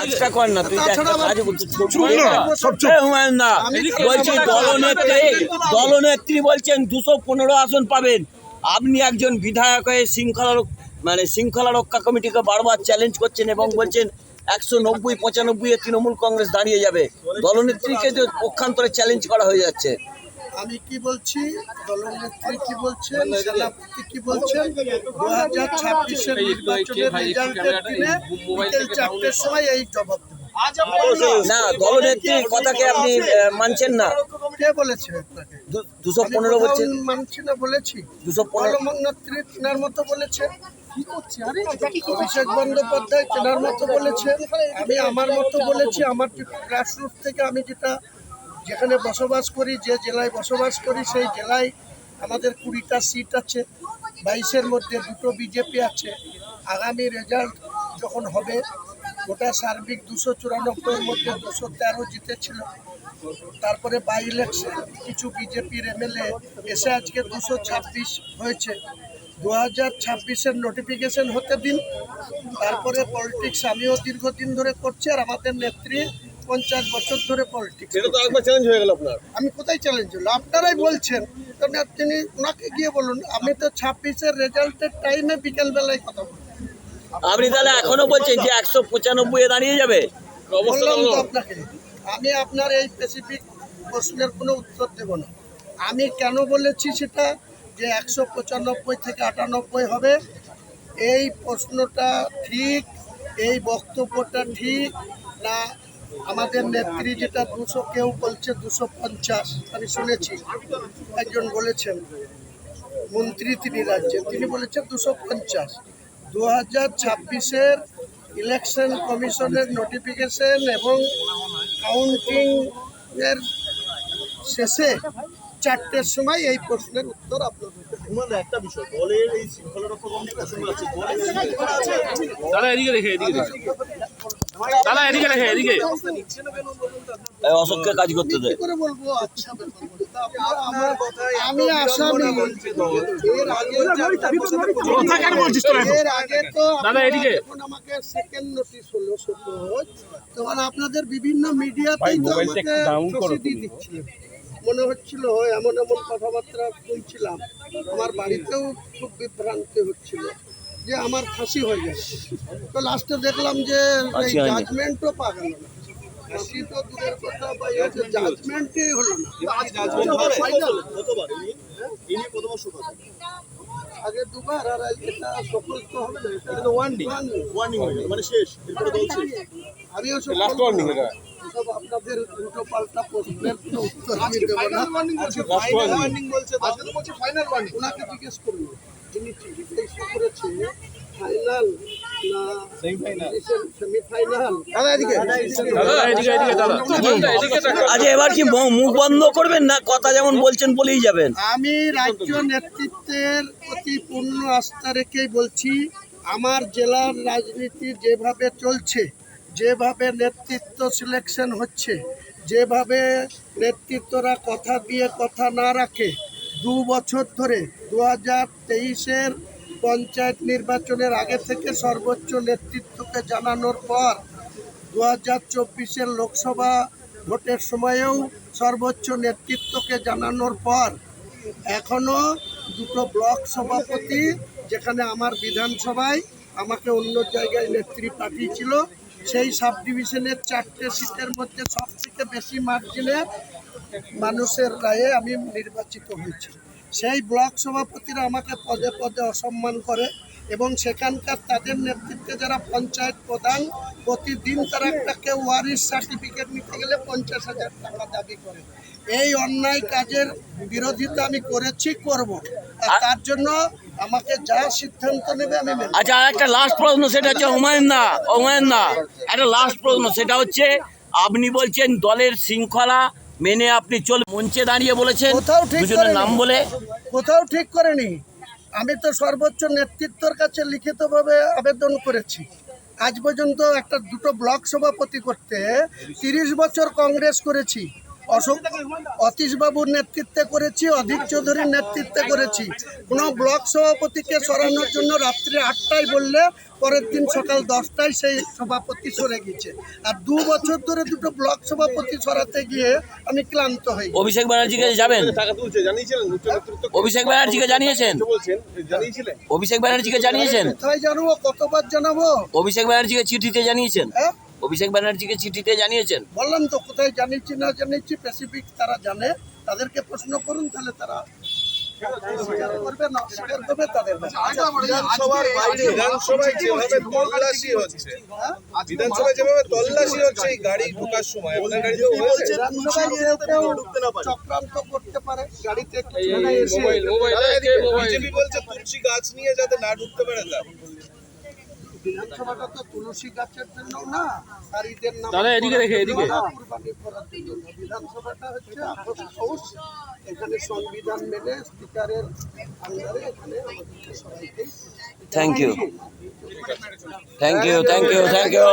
কাজটা কর না তুই হুমায়ুন না বলছি দলনেত্রী দলনেত্রী বলছেন দুশো পনেরো আসন পাবেন। আপনি একজন বিধায়ক হয়ে শৃঙ্খলা মানে শৃঙ্খলা রক্ষা কমিটিকে বারবার চ্যালেঞ্জ করছেন এবং বলছেন একশো নব্বই পঁচানব্বই তৃণমূল কংগ্রেস দাঁড়িয়ে যাবে। দলনেত্রীকে পক্ষান্তরে চ্যালেঞ্জ করা হয়ে যাচ্ছে। আমি কি বলছি? দলনেত্রী কি বলছেন সেনাপতি কি বলছেন দু হাজার ছাব্বিশের নির্বাচনের রেজাল্টের দিনে বিকেল চারটের সময় এই জবাব না দলনেত্রীর কথাকে আপনি মানছেন না। কে বলেছে দুশো পনেরো বলছেন। মানছি না বলেছি। দুশো পনেরো। দলনেত্রী তেনার মতো বলেছে। কি করছে? আরে অভিষেক বন্দ্যোপাধ্যায় তেনার মতো বলেছে। আমি আমার মতো বলেছি আমার গ্রাসরুট থেকে আমি যেটা যেখানে বসবাস করি, যে জেলায় বসবাস করি, সেই জেলায় আমাদের কুড়িটা সিট আছে, বাইশের মধ্যে দুটো বিজেপি আছে। আগামী রেজাল্ট যখন হবে, গোটা সার্বিক দুশো চুরানব্বইয়ের মধ্যে দুশো তেরো জিতেছিল। তারপরে বাই ইলেকশন কিছু বিজেপির এমএলএ এসে আজকে দুশো ছাব্বিশ হয়েছে। দু হাজার ছাব্বিশের নোটিফিকেশন হতে দিন, তারপরে পলিটিক্স আমিও দীর্ঘদিন ধরে করছি আর আমাদের নেত্রী পঞ্চাশ বছর ধরে পলিটিক্স সেটা তো একবার চ্যালেঞ্জ হয়ে গেল আপনার। আমি কোথায় চ্যালেঞ্জ হলো? আপনারাই বলছেন। তো তিনি ওনাকে গিয়ে বলুন আমি তো ছাব্বিশের রেজাল্টের টাইমে বিকেলবেলায় কথা বলি আপনি তাহলে এখনও বলছেন যে একশো পঁচানব্বই দাঁড়িয়ে যাবে? বললাম তো আপনাকে আমি আপনার এই স্পেসিফিক প্রশ্নের কোনো উত্তর দেব না। আমি কেন বলেছি সেটা যে একশো পঁচানব্বই থেকে আটানব্বই হবে? এই প্রশ্নটা ঠিক এই বক্তব্যটা ঠিক না আমাদের নেত্রী যেটা দুশো কেউ বলছে দুশো পঞ্চাশ আমি শুনেছি। একজন বলেছেন মন্ত্রী তিনি রাজ্যে তিনি বলেছেন দুশো পঞ্চাশ। দু হাজার ছাব্বিশের ইলেকশন কমিশনের নোটিফিকেশন এবং কাউন্টিং এর শেষে চারটের সময় এই প্রশ্নের উত্তর আপনাদের একটা বিষয় দলের এই শৃঙ্খলা রক্ষা কমিটি আছে আছে দাদা এদিকে দেখে এদিকে। অশোককে কাজ করতে দেয় করে বলব? আচ্ছা আমি আসামি। বলছিস তোরা? দাদা, এদিকে। আমাকে সেকেন্ড নোটিশ হলো তখন আপনাদের বিভিন্ন মিডিয়াতেই তো আমাকে ফাঁসি দিয়ে দিচ্ছিলেন মনে হচ্ছিল এমন এমন কথাবার্তা শুনছিলাম। আমার বাড়িতেও খুব বিভ্রান্তি হচ্ছিল। যে আমার ফাঁসি হয়ে যাচ্ছে তো লাস্টে দেখলাম যে হয়নি। জাজমেন্টও পা গেল না। ফাঁসি তো দূরের কথা বা জাজমেন্টই হলো না। ফাইনাল কতবার ইনি ইনি প্রথম সুপার আগে দুবার আর এটা সফল তো হবে না এটা এটা তো ওয়ার্নিং ওয়ার্নিং মানে শেষ। এরপরে দল আমিও লাস্ট ওয়ার্নিং এটা। সব আপনাদের উল্টো পাল্টা প্রশ্নের উত্তর আমি দেবো না। লাস্ট ওয়ার্নিং বলছে। আজকে তো বলছে ফাইনাল ওয়ার্নিং ওনাকে জিজ্ঞেস করুন। চিঠিটা ইস্যু করেছে। ফাইনাল না সেমিফাইনাল সেমিফাইনাল দাদা এদিকে। এদিকে দাদা আচ্ছা এবার কি মু- মুখ বন্ধ করবেন না? কথা যেমন বলছেন বলেই যাবেন। আমি রাজ্য নেতৃত্বের প্রতি পূর্ণ আস্থা রেখেই বলছি আমার জেলার রাজনীতি যেভাবে চলছে যেভাবে নেতৃত্ব সিলেকশন হচ্ছে যেভাবে নেতৃত্বরা কথা দিয়ে কথা না রাখে দু বছর ধরে দু হাজার তেইশের পঞ্চায়েত নির্বাচনের আগে থেকে সর্বোচ্চ নেতৃত্বকে জানানোর পর দু হাজার চব্বিশের লোকসভা ভোটের সময়েও সর্বোচ্চ নেতৃত্বকে জানানোর পর এখনও দুটো ব্লক সভাপতি যেখানে আমার বিধানসভায় আমাকে অন্য জায়গায় নেত্রী পাঠিয়েছিল, সেই সাব ডিভিশনের চারটে সিটের মধ্যে সবথেকে বেশি মার্জিনে মানুষের রায়ে আমি নির্বাচিত হয়েছি। সেই ব্লক সভাপতিরা আমাকে পদে পদে অসম্মান করে এবং সেখানকার তাদের নেতৃত্বে যারা পঞ্চায়েত প্রধান, প্রতিদিন তারা একটা কেউ ওয়ারিস সার্টিফিকেট নিতে গেলে পঞ্চাশ হাজার টাকা দাবি করে। এই অন্যায় কাজের বিরোধিতা আমি করেছি, করব। আর তার জন্য আমাকে যা সিদ্ধান্ত নেবে আমি আচ্ছা আর একটা লাস্ট প্রশ্ন, সেটা হচ্ছে হুমায়ুন দা হুমায়ুন দা। একটা লাস্ট প্রশ্ন, সেটা হচ্ছে, আপনি বলছেন দলের শৃঙ্খলা মেনে আপনি চল মঞ্চে দাঁড়িয়ে বলেছেন। কোথাও ঠিক দুজনের নাম বলে। কোথাও ঠিক করেনি। আমি তো সর্বোচ্চ নেতৃত্বর কাছে লিখিতভাবে আবেদন করেছি। আজ পর্যন্ত একটা দুটো ব্লক সভাপতি করতে তিরিশ বছর কংগ্রেস করেছি। অশোক অতীশবাবুর নেতৃত্বে করেছি অধীর চৌধুরীর নেতৃত্বে করেছি। কোনো ব্লক সভাপতিকে সরানোর জন্য রাত্রি আটটায় বললে পরের দিন সকাল দশটায় সেই সভাপতি সরে গেছে। আর দু বছর ধরে দুটো ব্লক সভাপতি সরাতে গিয়ে আমি ক্লান্ত হই অভিষেক ব্যানার্জিকে যাবেন? নেতৃত্ব অভিষেক ব্যানার্জিকে জানিয়েছেন? অভিষেক ব্যানার্জিকে জানিয়েছেন? কোথায় জানাব কতবার জানাব? অভিষেক ব্যানার্জিকে চিঠিতে জানিয়েছেন? হ্যাঁ? অভিষেক ব্যানার্জিকে চিঠিতে জানিয়েছেন? বললাম তো কোথায় জানিয়েছি না জানিয়েছি স্পেসিফিক তারা জানে। তাদেরকে প্রশ্ন করুন তাহলে তারা বিধানসভায় যেভাবে তল্লাশি হচ্ছে? বিধানসভায় যেভাবে তল্লাশি হচ্ছে এই গাড়ি ঢোকার সময় আপনার গাড়িতে হয়েছে? বিধানসভায় কেউ কেউ চক্রান্ত করতে পারে গাড়িতে কিছু বিজেপি বলছে তুলসী গাছ নিয়ে যাতে না ঢুকতে পারে তা বিধানসভাটা তো তুলসী গাছের জন্য না আর ঈদের নাম তাহলে এদিকে দেখে এদিকে। বিধানসভাটা হচ্ছে আপোষ হাউস এখানে সংবিধান মেনে স্পিকারের আন্ডারে এখানে সবাইকে thank you thank you thank you thank you